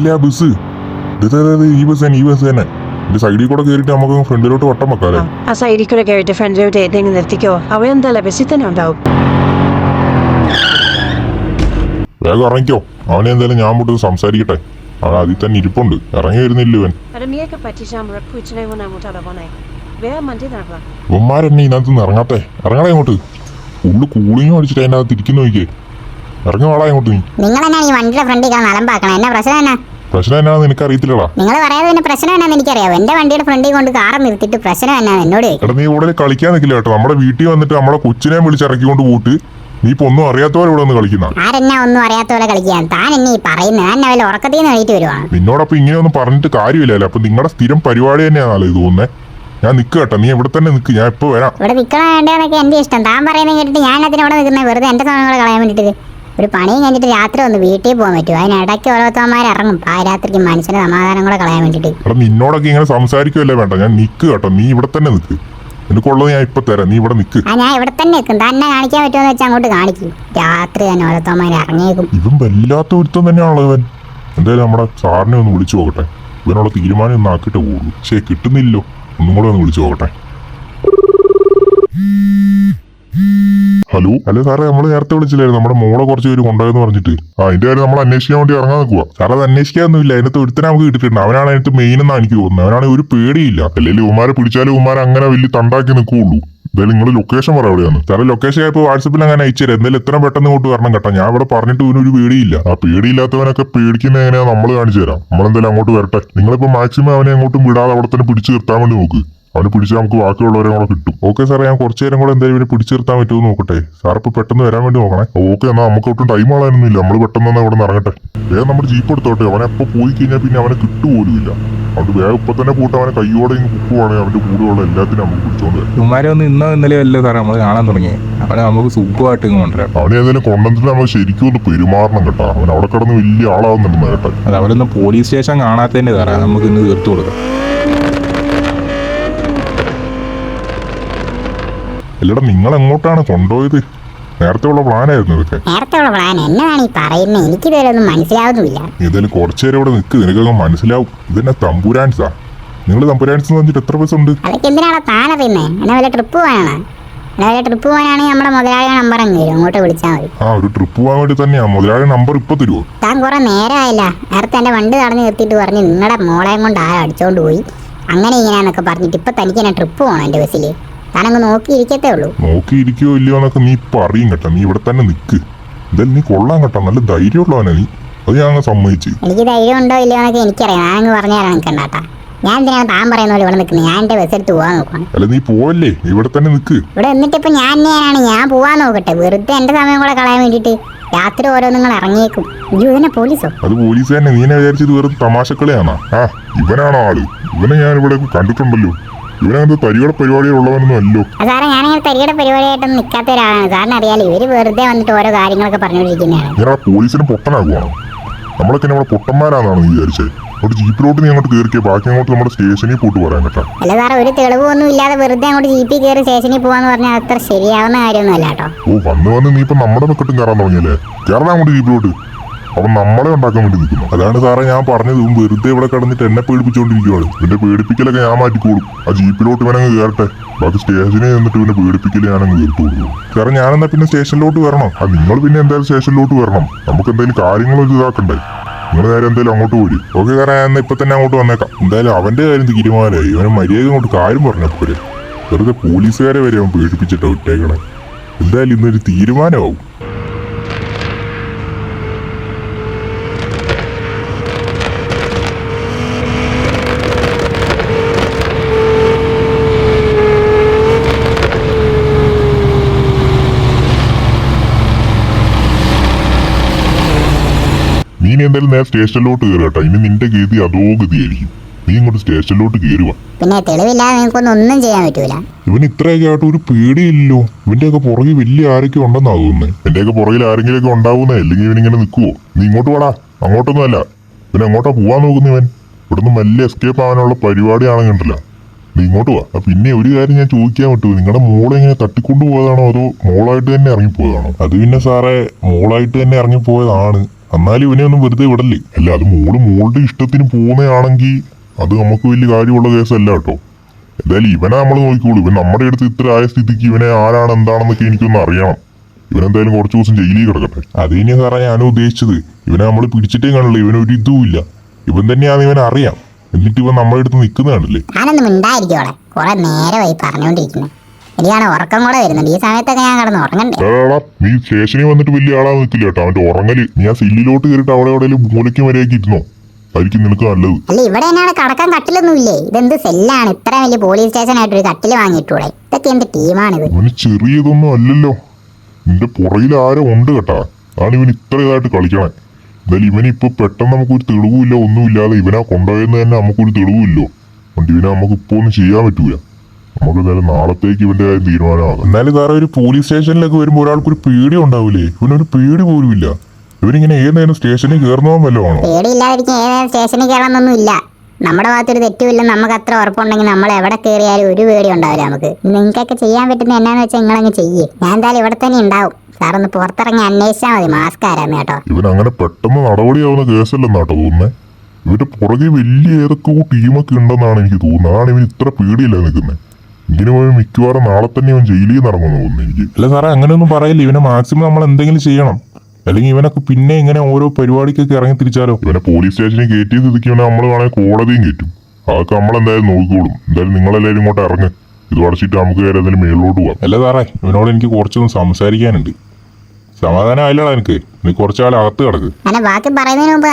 ഇതല്ലേ ആ ബസ്? ഈ ബസ് തന്നെ ഈ ബസ് തന്നെ. ഇതിന്റെ സൈഡിൽ കൂടെ കയറിയിട്ട് നമുക്ക് ഫ്രണ്ടിലോട്ട് വട്ടം വെക്കാല്ലേ? ആ സൈഡിൽ കൂടെ കയറിയിട്ട് ഫ്രണ്ടിലോട്ട് ഏതെങ്കിലും നിർത്തിക്കോ. അവനെന്തല്ല ബസ്സിൽ തന്നെ ഉണ്ടാവും. വേഗം ഇറങ്ങിക്കോ. അവനെ എന്തായാലും ഞാൻ പോട്ട് സംസാരിക്കട്ടെ. അവൻ അതിൽ തന്നെ ഇരിപ്പുണ്ട്. ഇറങ്ങി വരുന്നില്ല ഇവൻ. ഉമ്മാരെന്നെ ഇതിനകത്ത് നിന്ന് ഇറങ്ങാത്തെ ഇറങ്ങണേ ഇങ്ങോട്ട്. ഉള്ളു കൂളിങ്ങും അടിച്ചിട്ട് അതിന്റെ അകത്ത് ഇരിക്കുന്നു നോക്കിയേ. ഇറങ്ങി വാടാ ഇങ്ങോട്ട് നീ. നിങ്ങൾ എന്നാ ഈ വണ്ടിയുടെ ഫ്രണ്ടിൽ കിടന്ന് അലമ്പാക്കണം? എന്നാ പ്രശ്നം എന്നാ? പ്രശ്നം എന്നാണെന്ന് നിനക്ക് അറിയത്തില്ലടാ നിങ്ങൾ പറയാതെ പിന്നെ പ്രശ്നം എന്നാന്ന് എനിക്കറിയാം എന്റെ വണ്ടിയുടെ ഫ്രണ്ടിൽ കൊണ്ട് കാർ നിർത്തിയിട്ട് പ്രശ്നം എന്നാന്ന് എന്നോട് ചോദിക്കും. എടാ നീ ഇവിടെ കളിക്കാൻ നിൽക്കില്ല കേട്ടോ. നമ്മുടെ വീട്ടിൽ വന്നിട്ട് നമ്മളെ കൊച്ചിനെ വിളിച്ചിറക്കിക്കൊണ്ട് പോയിട്ട് നീ ഇപ്പൊ ഒന്നും അറിയാത്തവരെ ഇവിടെ വന്ന് കളിക്കുന്ന? ആരെന്നാ ഒന്നും അറിയാത്ത പോലെ കളിക്കാൻ? താൻ എന്നെ ഈ പറയുന്നത്. ഞാൻ അവരെ ഉറക്കത്തിൽ നിന്ന് എണീറ്റ് വരുവാണ്? നിന്നോടൊപ്പം ഇങ്ങനെയൊന്നും പറഞ്ഞിട്ട് കാര്യമില്ലല്ലോ അപ്പൊ നിങ്ങളുടെ സ്ഥിരം പരിപാടി തന്നെയാണല്ലോ ഇത് തോന്നുന്നേ. ഞാൻ നിൽക്കുക കേട്ടോ. നീ ഇവിടെ തന്നെ നിൽക്ക് ഞാൻ ഇപ്പൊ വരാം. ഇവിടെ നിൽക്കണ വേണ്ടതെന്നൊക്കെ എന്റെ ഇഷ്ടം. താൻ പറയുന്നത് കേട്ടിട്ട് ഞാൻ അതിനോട് ഇവിടെ നിൽക്കുന്നത് വെറുതെ എന്റെ സമയങ്ങൾ കളയാൻ വേണ്ടിയിട്ട് ഒരു പണിയും കഴിഞ്ഞിട്ട് രാത്രി ഒന്ന് വീട്ടിൽ പോകാൻ പറ്റും അതിനിടയ്ക്ക് ഓരോരുത്തന്മാർ ഇറങ്ങും. പാരാത്രിക്ക് മനുഷ്യന് സമാധാനം കൂടെ കളയാൻ വേണ്ടിയിട്ട്. എടാ നിന്നോടൊക്കെ ഇങ്ങനെ സംസാരിക്കുമല്ലേ വേണ്ട. ഞാൻ നിൽക്കുക കേട്ടോ. നീ ഇവിടെ തന്നെ നിക്ക്. നിനക്കുള്ളത് ഞാൻ ഇപ്പൊ തരാം. നീ ഇവിടെ നിക്ക്. ആ ഞാൻ ഇവിടെ തന്നെ നിൽക്കും. തന്നെ കാണിക്കാൻ പറ്റുമെന്ന് വെച്ചാൽ അങ്ങോട്ട് കാണിക്കും. രാത്രി തന്നെ ഓരോരുത്തന്മാർ ഇറങ്ങിയേക്കും. ഇവൻ വല്ലാത്ത ഒരുത്തം തന്നെയാണല്ലോ ഇവൻ. എന്തായാലും നമ്മുടെ സാറിനെ ഒന്ന് വിളിച്ചു നോക്കട്ടെ. ഇവനുള്ള തീരുമാനം ഒന്ന് ആക്കിയിട്ട് പോകുള്ളൂ പക്ഷേ കിട്ടുന്നില്ലോ. ഒന്നും കൂടെ ഒന്ന് വിളിച്ചു നോക്കട്ടെ. ഹലോ? ഹലോ സാറേ നമ്മൾ നേരത്തെ വിളിച്ചില്ലായിരുന്നു. നമ്മുടെ മോളെ കുറച്ച് പേര് കൊണ്ടുപോയെന്ന് പറഞ്ഞിട്ട്. ആ അതിന്റെ കാര്യം നമ്മൾ അന്വേഷിക്കാൻ വേണ്ടി ഇറങ്ങാൻ നിൽക്കുക സാറേ അത് അന്വേഷിക്കാനൊന്നുമില്ല അതിനകത്ത് ഒരുത്തനെ നമുക്ക് കിട്ടിയിട്ടുണ്ട്. അവനാണ് അതിനകത്ത് മെയിൻ എന്നാണ് എനിക്ക് തോന്നുന്നത്. അവനാണെങ്കിൽ ഒരു പേടിയില്ല. അല്ലെങ്കിൽ ഉമാരെ പിടിച്ചാലും ഉമാർ അങ്ങനെ വലിയ തണ്ടാക്കി നിൽക്കുകയുള്ളൂ എന്തായാലും നിങ്ങൾ ലൊക്കേഷൻ പറ എവിടെയാണ്. സാറേ ലൊക്കേഷൻ ആയപ്പോൾ വാട്സപ്പിൽ അങ്ങനെ അയച്ചു എന്തായാലും എത്ര പെട്ടെന്ന് ഇങ്ങോട്ട് വരണം കേട്ടോ. ഞാൻ ഇവിടെ പറഞ്ഞിട്ട് ഇവനൊരു പേടിയില്ല. ആ പേടിയില്ലാത്തവനൊക്കെ പേടിക്കുന്ന എങ്ങനെയാ നമ്മൾ കാണിച്ചു തരാം. നമ്മളെന്തായാലും അങ്ങോട്ട് വരട്ടെ. നിങ്ങളിപ്പോൾ മാക്സിമം അവനെ അങ്ങോട്ടും വിടാതെ അവിടെ തന്നെ പിടിച്ചു നിർത്താൻ വേണ്ടി നോക്ക്. അവന് പിടിച്ചാൽ നമുക്ക് ബാക്കിയുള്ളവരെ കൂടെ കിട്ടും. ഓക്കെ സാറേ ഞാൻ കുറച്ചു നേരം കൂടെ എന്തായാലും ഇവനെ പിടിച്ചു നിർത്താൻ പറ്റുമോ നോക്കട്ടെ. സാർ ഇപ്പോൾ പെട്ടെന്ന് വരാൻ വേണ്ടി നോക്കണേ. ഓക്കെ എന്നാൽ നമുക്ക് ഒട്ടും ടൈം ആളായിരുന്നില്ല നമ്മൾ പെട്ടെന്ന് തന്നെ ഇവിടെ ഇറങ്ങട്ടെ. വേഗം നമ്മുടെ ജീപ്പ് എടുത്തോട്ടെ. അവനെ അപ്പോൾ പോയി കഴിഞ്ഞാൽ പിന്നെ അവനെ കിട്ടുപോലുമില്ല അതുകൊണ്ട് വേഗം ഇപ്പൊ തന്നെ പോയിട്ട് അവനെ കയ്യോടെ ഇങ്ങ് കുക്കുവാണെങ്കിൽ അവന്റെ കൂടെയുള്ള എല്ലാത്തിനും നമുക്ക് പിടിച്ചോണ്ട് ഇവന്മാരെ ഒന്ന് ഇന്നോ ഇന്നലെ അല്ല സാറേ നമ്മൾ കാണാൻ തുടങ്ങി അവനെ നമുക്ക് സൂപ്പറായിട്ട് കൊണ്ടുവരാം അവനെ ഏതായാലും കൊണ്ടുവന്നിട്ട് നമ്മൾ ശരിക്കും ഒന്ന് പെരുമാറണം കേട്ടോ. അവൻ അവിടെ കിടന്ന് വലിയ ആളാവുന്നുണ്ടെന്ന് കേട്ടോ അത് അവരൊന്ന് പോലീസ് സ്റ്റേഷൻ കാണാത്തതിന്റെ സാറേ. നമുക്ക് ഇന്ന് തീർത്തു കൊടുക്കാം. അല്ലടാ നിങ്ങൾ എങ്ങോട്ടാണ് കൊണ്ടുപോയത്? നേരത്തെ ഉള്ള പ്ലാനായിരുന്നു ഇതൊക്കെ. നേരത്തെ ഉള്ള പ്ലാൻ? എന്നതാണ് ഈ പറയുന്നത് എനിക്ക് ഒന്നും മനസ്സിലാവുന്നില്ല ഏതായാലും കുറച്ചു നേരം ഇവിടെ നിൽക്ക് നിനക്കൊക്കെ മനസ്സിലാവും. ഇതന്നെ തമ്പുരാൻസാ. നിങ്ങൾ തമ്പുരാൻസ് പറഞ്ഞിട്ട് എത്ര പൈസ ഉണ്ട് അതൊക്കെ എന്തിനാണ് താൻ അറിയുന്നത് എന്നാ വല്ല ട്രിപ്പ് പോകാനാണ് എന്നാ ട്രിപ്പ് പോകാനാണെങ്കിൽ നമ്മുടെ മുതലാളിയുടെ നമ്പർ അങ്ങ് തരും അങ്ങോട്ട് വിളിച്ചാൽ മതി. ആ ഒരു ട്രിപ്പ് പോകാൻ വേണ്ടി തന്നെയാ. മുതലാളി നമ്പർ ഇപ്പൊ തരുമോ താൻ കുറെ നേരമായില്ല നേരത്തെ എന്റെ വണ്ടി തടഞ്ഞു നിർത്തിയിട്ട് പറഞ്ഞു നിങ്ങളുടെ മോളെയും കൊണ്ട് ആരും അടിച്ചോണ്ട് പോയി. അങ്ങനെ ഇങ്ങനെയാന്നൊക്കെ പറഞ്ഞിട്ട് ഇപ്പൊ തനിക്ക് എന്നെ ട്രിപ്പ് പോകണം എന്റെ ബസ്സിൽ താനങ്ങ് നോക്കിയിരിക്കത്തേ ഉള്ളൂ. നോക്കിയിരിക്കോ ഇല്ലയോ എന്നൊക്കെ നീ ഇപ്പൊ അറിയും കേട്ടോ. നീ ഇവിടെ തന്നെ നിക്ക്. എന്തായാലും നീ കൊള്ളാൻ കേട്ടോ. നല്ല ധൈര്യമുള്ളവനാ നീ. അത് ഞാൻ അങ്ങ് സമ്മതിച്ച്. എനിക്ക് ധൈര്യം ഉണ്ടോ ഇല്ലയോ എന്നൊക്കെ എനിക്കറിയാം. ഞാനങ്ങ് പറഞ്ഞു തരാൻ നിൽക്കണ്ടാട്ടാ ഞാൻ എന്തിനാണ് താൻ പറയുന്ന പോലെ ഇവിടെ നിൽക്കുന്നത് ഞാൻ എന്റെ ബസ് എടുത്ത് പോവാൻ നോക്കണം അല്ല നീ പോവല്ലേ? ഇവിടെ തന്നെ നിൽക്ക് ഇവിടെ എന്നിട്ട് ഇപ്പൊ ഞാൻ തന്നെയാണ് ഞാൻ പോവാൻ നോക്കട്ടെ. വെറുതെ എന്റെ സമയം കൂടെ കളയാൻ വേണ്ടിട്ട് രാത്രി ഓരോ നിങ്ങൾ ഇറങ്ങിയേക്കും ഇതിനെ പോലീസോ? അത് പോലീസ് തന്നെ. നീനെ വിചാരിച്ചത് വെറുതെ തമാശക്കളിയാണോ? ആ ഇവനാണോ ആൾ? ഇവനെ ഞാൻ ഇവിടെ കണ്ടിട്ടുണ്ടല്ലോ. ഇവനങ്ങനത്തെ തരിയുടെ പരിപാടിയിലുള്ളവനൊന്നും അല്ലോ സാറേ ഞാനിങ്ങനെ തരിയുടെ പരിപാടിയായിട്ടൊന്നും നിൽക്കാത്ത ഒരാളാണ് സാറിന് അറിയാലോ ഇവർ വെറുതെ വന്നിട്ട് ഓരോ കാര്യങ്ങളൊക്കെ പറഞ്ഞുകൊണ്ടിരിക്കുന്നതാണ്. ഞാൻ ആ പോലീസിന് പൊട്ടനാകുവാണോ? നമ്മളൊക്കെ നമ്മളെ പൊട്ടന്മാരാണെന്നാണ് വിചാരിച്ചത് അവിടെ ജീപ്പിലോട്ട് നീ അങ്ങോട്ട് കയറിക്കുക ബാക്കി അങ്ങോട്ട് നമ്മുടെ സ്റ്റേഷനിൽ പോയിട്ട് പറയാൻ കേട്ടോ. അല്ല സാറേ ഒരു തെളിവൊന്നും ഇല്ലാതെ വെറുതെ അങ്ങോട്ട് ജീപ്പിൽ കയറി സ്റ്റേഷനിൽ പോകാന്ന് പറഞ്ഞാൽ അത്ര ശരിയാവുന്ന കാര്യമൊന്നും അല്ല കേട്ടോ. ഓ വന്ന് വന്ന് നീ ഇപ്പൊ നമ്മുടെ മെക്കെട്ടും കയറാൻ തുടങ്ങിയല്ലേ? കയറാൻ അങ്ങോട്ട് ജീപ്പിലോട്ട്. അവൻ നമ്മളെ ഉണ്ടാക്കാൻ വേണ്ടി നിൽക്കുന്നു. അതാണ് സാറേ ഞാൻ പറഞ്ഞത് വെറുതെ ഇവിടെ കിടന്നിട്ട് എന്നെ പേടിപ്പിച്ചുകൊണ്ടിരിക്കുവാണ് ഇവന്റെ പേടിപ്പിക്കലൊക്കെ ഞാൻ മാറ്റിക്കോളും ആ ജീപ്പിലോട്ട് വേണമെങ്കിൽ കയറട്ടെ ബാക്കി സ്റ്റേഷനിൽ നിന്നിട്ട് പിന്നെ പേടിപ്പിക്കൽ ഞാനങ്ങ് കൊടുക്കും. സാറേ ഞാനെന്നാ പിന്നെ സ്റ്റേഷനിലോട്ട് വരണം? ആ നിങ്ങൾ പിന്നെ എന്തായാലും സ്റ്റേഷനിലോട്ട് വരണം. നമുക്ക് എന്തെങ്കിലും കാര്യങ്ങൾ ഇതാക്കണ്ടേ? നിങ്ങൾ നേരെ എന്തായാലും അങ്ങോട്ട് പോയി ഓക്കെ സാറേ ഞാൻ ഇപ്പൊ തന്നെ അങ്ങോട്ട് വന്നേക്കാം. എന്തായാലും അവന്റെ കാര്യം തീരുമാനമായി. ഇവനെ മര്യാദ അങ്ങോട്ട് കാര്യം പറഞ്ഞപ്പോഴേ വെറുതെ പോലീസുകാരെ വരെ അവൻ പേടിപ്പിച്ചിട്ടോ ഇട്ടേക്കണേ എന്തായാലും ഇന്നൊരു തീരുമാനമാവും. നീ ഇനി എന്തായാലും നേരെ സ്റ്റേഷനിലോട്ട് കയറട്ടെ ഇനി നിന്റെ ഗതി അതോ ഗതിയായിരിക്കും. നീ ഇങ്ങോട്ട് സ്റ്റേഷനിലോട്ട് കയറുക പിന്നെ തെളിവില്ലാതെ നിങ്ങൾക്കൊന്നും ഒന്നും ചെയ്യാൻ പറ്റൂല. ഇവൻ ഇത്രയൊക്കെ ആയിട്ട് ഒരു പേടിയില്ലല്ലോ. ഇവന്റെ ഒക്കെ പുറകിൽ വലിയ ആരൊക്കെ ഉണ്ടെന്നാ തോന്നുന്നത് എന്റെയൊക്കെ പുറകിൽ ആരെങ്കിലും ഒക്കെ ഉണ്ടാവുന്നേ അല്ലെങ്കിൽ ഇവൻ ഇങ്ങനെ നിൽക്കുവോ നീ ഇങ്ങോട്ട് വാടാ. അങ്ങോട്ടൊന്നും അല്ല. പിന്നെ അങ്ങോട്ടാ പോവാൻ നോക്കുന്നു ഇവൻ? ഇവിടുന്ന് മെല്ലെ എസ്കേപ്പ് ആവാനുള്ള പരിപാടിയാണെങ്കിണ്ടല്ല നീ ഇങ്ങോട്ട് വാ. അപ്പൊ പിന്നെ ഒരു കാര്യം ഞാൻ ചോദിക്കാൻ പറ്റൂ നിങ്ങളുടെ മോളെ ഇങ്ങനെ തട്ടിക്കൊണ്ടു പോയതാണോ അതോ മോളായിട്ട് തന്നെ ഇറങ്ങിപ്പോയതാണോ? അത് പിന്നെ സാറേ മോളായിട്ട് തന്നെ ഇറങ്ങിപ്പോയതാണ്. എന്നാലും ഇവനെ ഒന്നും വെറുതെ വിടല്ലേ? അല്ല അത് മോൾ മോളുടെ ഇഷ്ടത്തിന് പോകുന്നതാണെങ്കിൽ അത് നമുക്ക് വലിയ കാര്യമുള്ള കേസല്ല കേട്ടോ. എന്തായാലും ഇവനെ നമ്മൾ നോക്കിക്കോളൂ. ഇവൻ നമ്മുടെ അടുത്ത് ഇത്ര ആയ സ്ഥിതിക്ക് ഇവനെ ആരാണ് എന്താണെന്നൊക്കെ എനിക്കൊന്ന് അറിയണം. ഇവനെന്തായാലും കുറച്ച് ദിവസം ജയിലിൽ കിടക്കട്ടെ. അത് ഇനി സാറേ ഞാനും ഉദ്ദേശിച്ചത് ഇവനെ നമ്മൾ പിടിച്ചിട്ടേ കാണില്ല ഇവനൊരു ഇതും ഇല്ല. ഇവൻ തന്നെയാണ് ഇവൻ അറിയാം. എന്നിട്ട് ഇവൻ നമ്മുടെ അടുത്ത് നിൽക്കുന്ന കാണില്ലേ ഞാനൊന്നും മിണ്ടായിരിക്കോളെ കുറെ നേരമായി പറഞ്ഞുകൊണ്ടിരിക്കുന്നത് എനിക്കാണ് ഉറക്കം കൂടെ വരുന്നുണ്ട് ഈ സമയത്തൊക്കെ ഞാൻ കിടന്ന് ഉറങ്ങണ്ടേ? നീ സ്റ്റേഷനിൽ വന്നിട്ട് വലിയ ആളാ നിൽക്കില്ല കേട്ടോ? അവന്റെ ഉറങ്ങൽ നീ ആ സില്ലിലോട്ട് കയറിയിട്ട് അവിടെ എവിടെ മൂലയ്ക്ക് വരെയൊക്കെ ഇരുന്നോ? ആയിരിക്കും നിനക്ക് നല്ലത്. അല്ല ഇവിടെ എന്നാണ് കടക്കാൻ കട്ടിലൊന്നും ഇല്ലേ ഇതെന്ത് സെല്ലാണ്? ഇത്ര വലിയ പോലീസ് സ്റ്റേഷൻ ആയിട്ട് ഒരു കട്ടിൽ വാങ്ങിയിട്ടൂടെ? ഇതൊക്കെ എന്ത് ടീമാണിത്? ഇവന് ചെറിയതൊന്നും അല്ലല്ലോ. നിന്റെ പുറകിൽ ആരോ ഉണ്ട് കേട്ടാ. അതാണ് ഇവൻ ഇത്ര ഇതായിട്ട് കളിക്കണേ. എന്തായാലും ഇപ്പൊ പെട്ടെന്ന് നമുക്കൊരു തെളിവുമില്ല ഒന്നുമില്ലാതെ ഇവനാ കൊണ്ടുപോയെന്ന് തന്നെ നമുക്കൊരു തെളിവുമില്ലോ. അതുകൊണ്ട് ഇവനെ നമുക്ക് ഇപ്പൊ ഒന്നും ചെയ്യാൻ പറ്റൂല. നമുക്ക് എന്തായാലും നാളത്തേക്ക് ഇവന്റെ കാര്യം തീരുമാനമാകാം. എന്നാലും സാറേ ഒരു പോലീസ് സ്റ്റേഷനിലൊക്കെ വരുമ്പോൾ ഒരാൾക്കൊരു പേടി ഉണ്ടാവില്ലേ ഇവനൊരു പേടി പോലും ഇല്ല ഇവരിങ്ങനെ ഏത് നേരം സ്റ്റേഷനിൽ കയറുന്നോ വല്ലതും ആണോ? പേടിയില്ലാതിരിക്കും ഏത് സ്റ്റേഷനിൽ കയറണമെന്നൊന്നും ഇല്ല. നമ്മുടെ ഭാഗത്തൊരു തെറ്റുമില്ല നമുക്ക് അത്ര ഉറപ്പുണ്ടെങ്കിൽ നമ്മൾ എവിടെ കയറിയാലും ഒരു പേടി ഉണ്ടാവില്ല നമുക്ക്. നിങ്ങൾക്കൊക്കെ ചെയ്യാൻ പറ്റുന്ന എന്നാന്ന് വെച്ചാൽ നിങ്ങളങ്ങ് ചെയ്യേ. ഞാൻ എന്തായാലും ഇവിടെ തന്നെ ഉണ്ടാവും. സാറൊന്ന് പുറത്തിറങ്ങി അന്വേഷിച്ചാൽ മതി. മാസ്ക് ആരാന്ന് കേട്ടോ. ഇവൻ അങ്ങനെ പെട്ടെന്ന് നടപടിയാവുന്ന കേസല്ലെന്നാട്ടോ തോന്നുന്നേ. ഇവന്റെ പുറകെ വലിയ ഏതൊക്കെ ടീമൊക്കെ ഉണ്ടെന്നാണ് എനിക്ക് തോന്നുന്നത്. അതാണ് ഇവന് ഇത്ര പേടിയില്ല നിൽക്കുന്നത് ഇങ്ങനെ പോയി മിക്കവാറും നാളെ തന്നെ ഇവൻ ജയിലിൽ നിന്ന് ഇറങ്ങുമെന്ന് തോന്നുന്നു എനിക്ക്. അല്ല സാറേ അങ്ങനെയൊന്നും പറയില്ല. ഇവനെ മാക്സിമം നമ്മൾ എന്തെങ്കിലും ചെയ്യണം. അല്ലെങ്കിൽ ഇവനൊക്കെ പിന്നെ ഇങ്ങനെ ഓരോ പരിപാടിക്കൊക്കെ ഇറങ്ങി തിരിച്ചാലോ? ഇവനെ പോലീസ് സ്റ്റേഷനിൽ കയറ്റി സ്ഥിതിക്ക് ഇവനെ നമ്മൾ വേണമെങ്കിൽ കോടതിയും കയറ്റും. അതൊക്കെ നമ്മളെന്തായാലും നോക്കിക്കോളും. എന്തായാലും നിങ്ങളെല്ലാവരും ഇങ്ങോട്ട് ഇറങ്ങ്. ഇത് അടച്ചിട്ട് നമുക്ക് വേറെ എന്തെങ്കിലും മേളിലോട്ട് പോവാം. അല്ല സാറേ ഇവനോട് എനിക്ക് കുറച്ചൊന്നും സംസാരിക്കാനുണ്ട്. സമാധാനം ആയില്ലടാ എനിക്ക് നീ കുറച്ചാൾ അകത്ത് കിടക്ക്. ബാക്കി പറയുന്നതിന് മുമ്പ്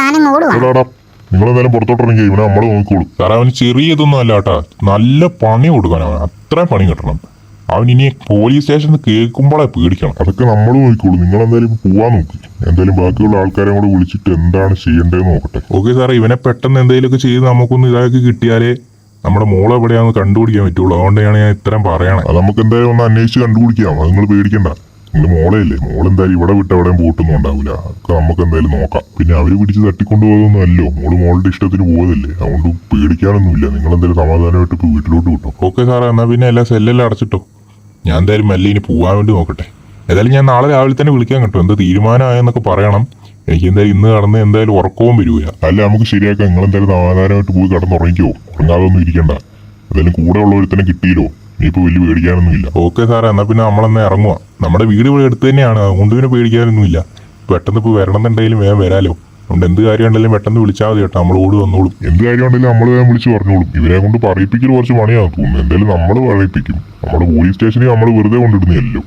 നിങ്ങൾ എന്തായാലും പുറത്തോട്ടിറങ്ങി ഇവനെ നമ്മൾ നോക്കിക്കോളും. കാരണം അവന് ചെറിയതൊന്നും അല്ല കേട്ടാ. നല്ല പണി കൊടുക്കാൻ അവൻ അത്രയും പണി കിട്ടണം. അവൻ ഇനി പോലീസ് സ്റ്റേഷനിൽ കേൾക്കുമ്പോഴേ പേടിക്കണം. അതൊക്കെ നമ്മൾ നോക്കിക്കോളൂ. നിങ്ങൾ എന്തായാലും പോവാൻ നോക്കി. എന്തായാലും ബാക്കിയുള്ള ആൾക്കാരെ കൂടെ വിളിച്ചിട്ട് എന്താണ് ചെയ്യേണ്ടതെന്ന് നോക്കട്ടെ. ഓക്കെ സാറേ ഇവനെ പെട്ടെന്ന് എന്തെങ്കിലുമൊക്കെ ചെയ്ത് നമുക്കൊന്ന് ഇതാക്കി കിട്ടിയാലേ നമ്മുടെ മോളെ എവിടെയാണെന്ന് കണ്ടുപിടിക്കാൻ പറ്റുള്ളൂ. അതുകൊണ്ടാണ് ഞാൻ ഇത്രയും പറയണത് അത് നമുക്ക് എന്തായാലും ഒന്ന് അന്വേഷിച്ച് കണ്ടുപിടിക്കാം. അത് നിങ്ങൾ പേടിക്കണ്ട. നിങ്ങൾ മോളെയല്ലേ? മോളെന്തായാലും ഇവിടെ വിട്ട് എവിടെയും പോയിട്ടൊന്നും ഉണ്ടാവില്ല അതൊക്കെ നമുക്ക് എന്തായാലും നോക്കാം. പിന്നെ അവർ പിടിച്ച് തട്ടിക്കൊണ്ടു പോകുന്നൊന്നും അല്ലോ മോൾ മോളുടെ ഇഷ്ടത്തിന് പോകുന്നില്ലേ അതുകൊണ്ട് പേടിക്കാനൊന്നുമില്ല. നിങ്ങൾ എന്തായാലും സമാധാനമായിട്ട് ഇപ്പൊ വീട്ടിലോട്ട് വിട്ടോ. ഓക്കെ സാറേ എന്നാ പിന്നെ എല്ലാ സെല്ലെല്ലാം അടച്ചിട്ടോ? ഞാൻ എന്തായാലും മെല്ലെ ഇനി പോകാൻ വേണ്ടി നോക്കട്ടെ. ഏതായാലും ഞാൻ നാളെ രാവിലെ തന്നെ വിളിക്കാൻ കേട്ടോ. എന്താ തീരുമാനമായെന്നൊക്കെ പറയണം. എനിക്ക് എന്തായാലും ഇന്ന് കടന്ന് എന്തായാലും ഉറക്കവും വരുക അല്ല നമുക്ക് ശരിയാക്കാം. നിങ്ങൾ എന്തായാലും സമാധാനമായിട്ട് പോയി കടന്നുറങ്ങിക്കോ. ഉറങ്ങാതെ ഒന്നും ഇരിക്കണ്ട. എന്തായാലും കൂടെ ഉള്ള ഒരുത്തനെ കിട്ടിയല്ലോ. ഇനിയിപ്പോ വലിയ പേടിക്കാനൊന്നുമില്ല. ഓക്കെ സാറേ എന്നാ പിന്നെ നമ്മളെന്നാ ഇറങ്ങുക നമ്മുടെ വീട് ഇവിടെ അടുത്ത് തന്നെയാണ് അതുകൊണ്ട് പിന്നെ പേടിക്കാനൊന്നുമില്ല. പെട്ടെന്ന് ഇപ്പോൾ വരണമെന്നുണ്ടെങ്കിലും വേഗം വരാലോ. അതുകൊണ്ട് എന്ത് കാര്യം ഉണ്ടെങ്കിലും പെട്ടെന്ന് വിളിച്ചാൽ മതി കേട്ടോ നമ്മൾ ഓടി വന്നോളും. എന്ത് കാര്യം ഉണ്ടെങ്കിലും നമ്മൾ വേഗം വിളിച്ച് പറഞ്ഞോളും. ഇവരെ കൊണ്ട് പറയിപ്പിക്കൽ കുറച്ച് പണിയാണ്. തോന്നുന്നു എന്തായാലും നമ്മൾ പറയിപ്പിക്കും. നമ്മുടെ പോലീസ് സ്റ്റേഷനിൽ നമ്മൾ വെറുതെ കൊണ്ടിടുന്നതല്ലോ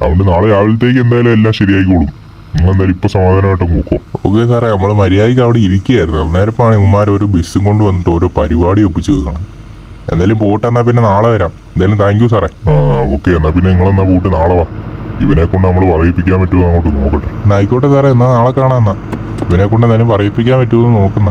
അതുകൊണ്ട് നാളെ രാവിലത്തേക്ക് എന്തായാലും എല്ലാം ശരിയായിക്കോളും. നിങ്ങൾ എന്തായാലും ഇപ്പൊ സമാധാനമായിട്ട് നോക്കോ ഓക്കെ സാറേ നമ്മൾ മര്യാദയ്ക്ക് അവിടെ ഇരിക്കുകയായിരുന്നു. അന്നേരപ്പാണ് ഇവന്മാർ ഒരു ബസ്സും കൊണ്ട് വന്നിട്ട് ഓരോ പരിപാടി ഒപ്പിച്ച് വെക്കണം. എന്തായാലും പോട്ടെ എന്നാ പിന്നെ നാളെ വരാം. എന്തായാലും താങ്ക് യു സാറേ. ആ ഓക്കെ എന്നാ പിന്നെ നിങ്ങൾ എന്നാ പോയിട്ട് നാളെ വാ. ഇവനെ കൊണ്ട് നമ്മൾ പറയിപ്പിക്കാൻ പറ്റുമോ അങ്ങോട്ട് നോക്കട്ടെ. എന്നാ ആയിക്കോട്ടെ സാറേ എന്നാ നാളെ കാണാം എന്നാ. ഇവനെ കൊണ്ട് എന്തായാലും പറയിപ്പിക്കാൻ പറ്റുമോ എന്ന് നോക്കുന്ന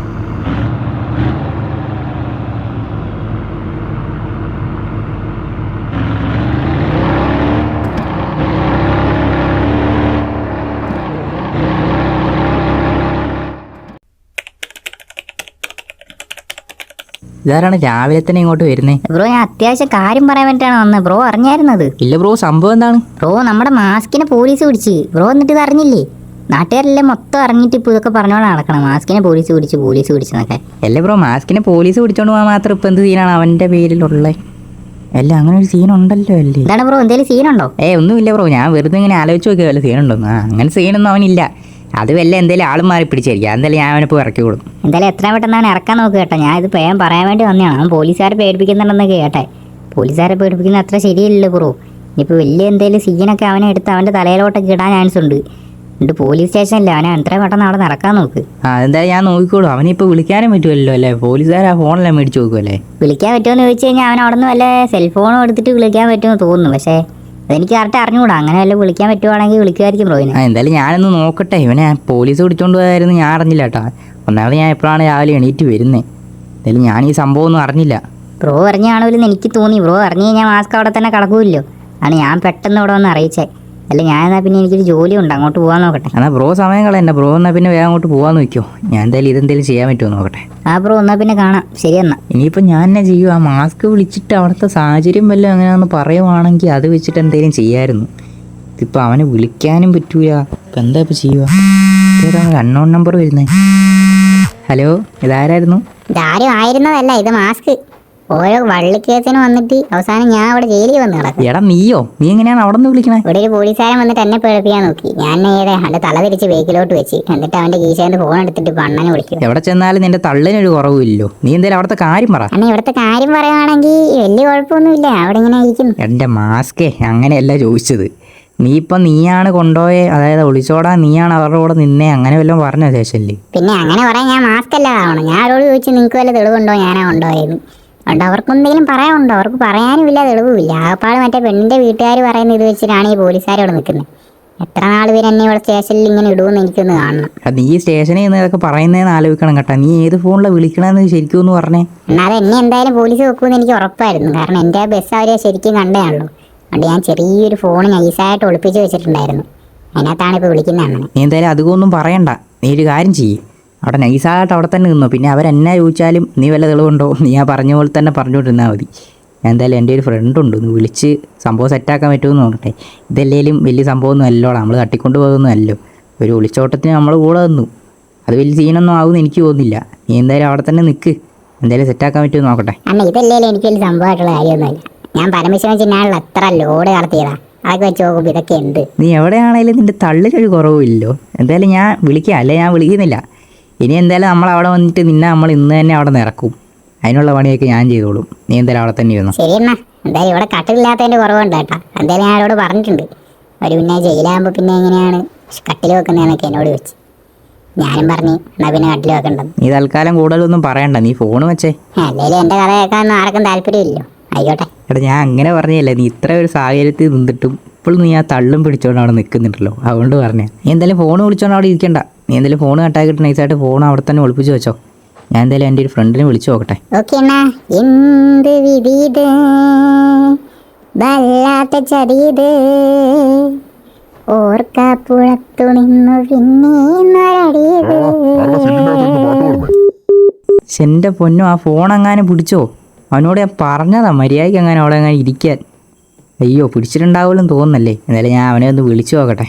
ഇതാരാണ് രാവിലെ തന്നെ ഇങ്ങോട്ട് വരുന്നേ? ബ്രോ ഞാൻ അത്യാവശ്യം കാര്യം പറയാൻ വേണ്ടിട്ടാണ് വന്നത് ബ്രോ അറിഞ്ഞായിരുന്നത്. ഇല്ല ബ്രോ സംഭവം എന്താണ്? ബ്രോ നമ്മുടെ മാസ്കിനെ പോലീസ് പിടിച്ച്. ബ്രോ എന്നിട്ട് ഇത് അറിഞ്ഞില്ലേ? നാട്ടുകാരെല്ലാം മൊത്തം അറിഞ്ഞിട്ട് ഇപ്പോൾ ഇതൊക്കെ പറഞ്ഞോണ്ട് നടക്കണം. മാസ്കിനെ പോലീസ് പിടിച്ച് പോലീസ് പിടിച്ചെന്നൊക്കെ. അല്ല ബ്രോ മാസ്കിനെ പോലീസ് പിടിച്ചോണ്ട് പോകാൻ മാത്രം ഇപ്പം എന്ത് സീനാണ് അവന്റെ പേരിലുള്ളത് അല്ല അങ്ങനെ ഒരു സീൻ ഉണ്ടല്ലോ അല്ലേ? എന്താണ് ബ്രോ എന്തെങ്കിലും സീനുണ്ടോ? ഏ ഒന്നുമില്ല ബ്രോ. ഞാൻ വെറുതെ ഇങ്ങനെ ആലോചിച്ച് നോക്കിയ സീനുണ്ടോ അങ്ങനെ സീനൊന്നും അവനില്ല. അത് വല്ല എന്തേലും ആളും മാറി പിടിച്ചായിരിക്കും. എന്തായാലും ഞാൻ അവനെ പോയി ഇറക്കി കൊടുക്കും എന്തായാലും എത്രയും പെട്ടെന്നാണ് ഇറക്കാൻ നോക്കുക കേട്ടോ. ഞാൻ ഇത് പേൻ പറയാൻ വേണ്ടി വന്നതാണ്. അവൻ പോലീസുകാരെ പേടിപ്പിക്കുന്നുണ്ടെന്നൊക്കെ കേട്ടെ. പോലീസുകാരെ പേടിപ്പിക്കുന്ന അത്ര ശരിയല്ല ബ്രോ ഇനിയിപ്പോൾ വലിയ എന്തെങ്കിലും സീനൊക്കെ അവനെ എടുത്ത് അവന്റെ തലയിലോട്ടൊക്കെ ഇടാൻ ചാൻസ് ഉണ്ട് എന്നിട്ട് പോലീസ് സ്റ്റേഷനല്ലേ? അവനെ എത്രയും പെട്ടെന്ന് അവിടെ നടക്കാൻ നോക്ക്. ആ എന്തായാലും ഞാൻ നോക്കിക്കോളൂ. അവനിപ്പോൾ വിളിക്കാനും പറ്റുമല്ലോ അല്ലേ? പോലീസുകാർ ആ ഫോണെല്ലാം മേടിച്ച് നോക്കുമല്ലേ വിളിക്കാൻ പറ്റുമോ എന്ന് ചോദിച്ചു കഴിഞ്ഞാൽ അവൻ അവിടെ നിന്ന് വല്ല സെൽഫോണും എടുത്തിട്ട് വിളിക്കാൻ പറ്റുമെന്ന് തോന്നുന്നു. പക്ഷേ അതെനിക്ക് കറക്റ്റ് അറിഞ്ഞുകൂടാ? അങ്ങനെ വല്ല വിളിക്കാൻ പറ്റുവാണെങ്കിൽ വിളിക്കുമായിരിക്കും ബ്രോയിന് ആ എന്തായാലും ഞാനൊന്ന് നോക്കട്ടെ. ഇവനെ പോലീസ് പിടിച്ചോണ്ട് പോയായിരുന്നു ഞാൻ അറിഞ്ഞില്ല കേട്ടോ. ഒന്നാമത് ഞാൻ എപ്പോഴാണ് രാവിലെ എണീറ്റ് വരുന്നത് എന്തായാലും ഞാൻ ഈ സംഭവം ഒന്നും അറിഞ്ഞില്ല. ബ്രോ അറിഞ്ഞാണെങ്കിലും എനിക്ക് തോന്നി. ബ്രോ അറിഞ്ഞു കഴിഞ്ഞാൽ മാസ്ക് അവിടെ തന്നെ കിടക്കൂല്ലോ. ആണ് ഞാൻ പെട്ടെന്ന് ഇവിടെ വന്ന് അറിയിച്ചേ. അല്ല ഞാൻ എന്നാൽ പിന്നെ എനിക്കൊരു ജോലി ഉണ്ട് അങ്ങോട്ട് പോകാൻ നോക്കട്ടെ. എന്നാ ബ്രോ സമയം കളയണ്ട. ബ്രോ എന്നാൽ പിന്നെ വേഗം അങ്ങോട്ട് പോകാൻ നോക്കിയോ ഞാൻ എന്തായാലും ഇതെന്തെങ്കിലും ചെയ്യാൻ പറ്റുമോ നോക്കട്ടെ. ആ ബ്രോ എന്നാൽ പിന്നെ കാണാം. ശരി എന്നാ. ഇനിയിപ്പോൾ ഞാൻ എന്നാ ചെയ്യും? ആ മാസ്ക് വിളിച്ചിട്ട് അവിടുത്തെ സാഹചര്യം വല്ലതും അങ്ങനെയാണെന്ന് പറയുവാണെങ്കിൽ അത് വെച്ചിട്ട് എന്തെങ്കിലും ചെയ്യായിരുന്നു. ഇതിപ്പോൾ അവനെ വിളിക്കാനും പറ്റൂല. ഇപ്പം എന്താ ഇപ്പോൾ ചെയ്യുക? ഇതേതാണ് അൺനോൺ നമ്പർ വരുന്നത് ഹലോ ഇതാരായിരുന്നു? ഇതാരും ആയിരുന്നതല്ല ഇത് മാസ്ക്. ഓരോ വള്ളിക്കേസിന് വന്നിട്ട് അവസാനം ഞാൻ അവിടെ ജയിലിൽ വന്ന് കിടക്കും. എടാ നീയോ? നീ എങ്ങനെയാണ് അവിടെ നിന്ന് വിളിക്കണേ? ഇവിടെ ഒരു പോലീസുകാരൻ വന്നിട്ട് എന്നെ പേടിപ്പിക്കാൻ നോക്കി. ഞാൻ നേരെ അവന്റെ തല തിരിച്ച് ബേക്കിലോട്ട് വെച്ച്. എന്നിട്ട് അവന്റെ കീശേന്റെ ഫോൺ എടുത്തിട്ട് പണ്ണനെ വിളിക്കും. എവിടെ ചെന്നാലും നിന്റെ തള്ളിനൊരു കുറവില്ലോ നീ എന്തായാലും അവിടുത്തെ കാര്യം പറ. അന്നെ ഇവിടുത്തെ കാര്യം പറയുവാണെങ്കിൽ വലിയ കുഴപ്പമൊന്നുമില്ല. അവിടെ ഇങ്ങനെ ഇരിക്കുന്നു എന്റെ മാസ്കേ അങ്ങനെയല്ല ചോദിച്ചത്. നീ ഇപ്പൊ നീയാണ് കൊണ്ടുപോയേ അതായത് ഒളിച്ചോടാ നീയാണ് അവരുടെ കൂടെ നിന്നേ അങ്ങനെ വല്ലതും പറഞ്ഞ ശേഷല്ലേ? പിന്നെ അങ്ങനെ പറയാൻ ഞാൻ മാസ്ക് അല്ലാതാവണം. ഞാൻ അവരോട് ചോദിച്ചു നിങ്ങൾക്ക് വല്ല തെളിവുണ്ടോ? ഞാനാ കൊണ്ടുപോയത് അതുകൊണ്ട് അവർക്ക് എന്തെങ്കിലും പറയാനുണ്ടോ? അവർക്ക് പറയാനുമില്ല തെളിവുമില്ല. ആപ്പാട് മറ്റേ പെണ്ണിന്റെ വീട്ടുകാർ പറയുന്ന ഇത് വെച്ചിട്ടാണ് ഈ പോലീസുകാർ ഇവിടെ നിൽക്കുന്നത് എത്ര നാൾ ഇവർ എന്നെ ഇവിടെ സ്റ്റേഷനിൽ ഇങ്ങനെ ഇടുമെന്ന് എനിക്കൊന്ന് കാണണം. എടാ, നീ സ്റ്റേഷനിൽ നിന്ന് ഇതൊക്കെ പറയുന്നതെന്ന് ആലോചിക്കണം കേട്ടോ. നീ ഏത് ഫോണിലാണ് വിളിക്കണമെന്ന് ശരിക്കും ഒന്ന് പറഞ്ഞേ. എന്നാൽ എന്നെ എന്തായാലും പോലീസ് വെക്കുമെന്ന് എനിക്ക് ഉറപ്പായിരുന്നു. കാരണം എന്റെ ബസ് അവർ ശരിക്കും കണ്ടതാണല്ലോ അതുകൊണ്ട് ഞാൻ ചെറിയൊരു ഫോൺ നൈസായിട്ട് ഒളിപ്പിച്ച് വെച്ചിട്ടുണ്ടായിരുന്നു. അതിനകത്താണ് ഇപ്പോൾ വിളിക്കുന്നത് അങ്ങനെ. നീ എന്തായാലും അധികമൊന്നും പറയണ്ട. നീ ഒരു കാര്യം ചെയ്യ്. അവിടെ നൈസായിട്ട് അവിടെ തന്നെ നിന്നു. പിന്നെ അവരെന്നെ ചോദിച്ചാലും നീ വല്ല തെളിവുണ്ടോ? നീ ആ പറഞ്ഞ പോലെ തന്നെ പറഞ്ഞുകൊണ്ടിരുന്നാൽ മതി. എന്തായാലും എന്റെ ഒരു ഫ്രണ്ട് ഉണ്ട്. ഒന്ന് വിളിച്ച് സംഭവം സെറ്റാക്കാൻ പറ്റുമെന്ന് നോക്കട്ടെ. ഇതല്ലേലും വലിയ സംഭവമൊന്നും അല്ലോടാ നമ്മൾ തട്ടിക്കൊണ്ട് പോകുന്നതൊന്നും അല്ലോ ഒരു ഒളിച്ചോട്ടത്തിന് നമ്മൾ കൂടെ നിന്നു. അത് വലിയ സീനൊന്നും ആവുമെന്ന് എനിക്ക് തോന്നുന്നില്ല. നീ എന്തായാലും അവിടെ തന്നെ നിൽക്ക് എന്തായാലും സെറ്റാക്കാൻ പറ്റുമെന്ന് നോക്കട്ടെ. അമ്മ ഇതല്ലേലും എനിക്ക് വലിയ സംഭവമായിട്ടുള്ള കാര്യമൊന്നുമില്ല. ഞാൻ പരമശിവൻ ചിന്നാളിൽ അത്ര ലോഡ് കടത്തിയതാ അതൊക്കെ വെച്ച് നോക്കുമ്പോൾ ഇതൊക്കെ എന്ത്? നീ എവിടെയാണേലും നിന്റെ തള്ളിലൊരു കുറവുമില്ലല്ലോ എന്തായാലും ഞാൻ വിളിക്കാം. അല്ലെ ഞാൻ വിളിക്കുന്നില്ല. ഇനി എന്തായാലും നമ്മൾ അവിടെ വന്നിട്ട് നിന്നെ നമ്മൾ ഇന്ന് തന്നെ അവിടെ നിറക്കും. അതിനുള്ള പണിയൊക്കെ ഞാൻ ചെയ്തോളും. നീ എന്തായാലും അവിടെ തന്നെ ഇരുന്നു. എന്തായാലും ഇവിടെ കട്ടിലില്ലാത്തതിന്റെ കുറവുണ്ട് കേട്ടോ. എന്തായാലും ഞാൻ അവരോട് പറഞ്ഞിട്ടുണ്ട്. ഒരു പിന്നെ ജയിലാകുമ്പോൾ പിന്നെ എങ്ങനെയാണ് കട്ടിൽ വെക്കുന്നതെന്നൊക്കെ എന്നോട് വെച്ച് ഞാനും പറഞ്ഞു എന്നാ പിന്നെ കട്ടിൽ വെക്കണ്ടത്. നീ തൽക്കാലം കൂടുതലൊന്നും പറയണ്ട. നീ ഫോൺ വെച്ചേ. എന്തായാലും എന്റെ കഥ കേൾക്കാനൊന്നും ആർക്കും താല്പര്യമില്ലല്ലോ. ആയിക്കോട്ടെ. എടാ ഞാൻ അങ്ങനെ പറഞ്ഞല്ലേ നീ ഇത്ര ഒരു സാഹചര്യത്തിൽ നിന്നിട്ടും ഇപ്പോഴും നീ ആ തള്ളും പിടിച്ചോണ്ട് അവിടെ നിൽക്കുന്നുണ്ടല്ലോ അതുകൊണ്ട് പറഞ്ഞേ. നീ എന്തായാലും ഫോൺ വിളിച്ചോണ്ട് അവിടെ ഇരിക്കണ്ട. നീ എന്തായാലും ഫോൺ കട്ടാക്കിയിട്ട് നൈസായിട്ട് ഫോൺ അവിടെ തന്നെ ഒളിപ്പിച്ച് വെച്ചോ. ഞാൻ എന്തായാലും എന്റെ ഒരു ഫ്രണ്ടിനെ വിളിച്ചു നോക്കട്ടെ. എന്ത് വിധീത് വല്ലാത്ത ചതിയത് ഓർക്കാപ്പുഴത്തു നിന്നു എന്റെ പൊന്നു ആ ഫോൺ എങ്ങാനും പിടിച്ചോ? അവനോട് ഞാൻ പറഞ്ഞതാ മര്യാദയ്ക്ക് അങ്ങനെ അവിടെ അങ്ങനെ ഇരിക്കാൻ. അയ്യോ പിടിച്ചിട്ടുണ്ടാവുമല്ലോ തോന്നുന്നല്ലേ? എന്തായാലും ഞാൻ അവനെ ഒന്ന് വിളിച്ചു നോക്കട്ടെ.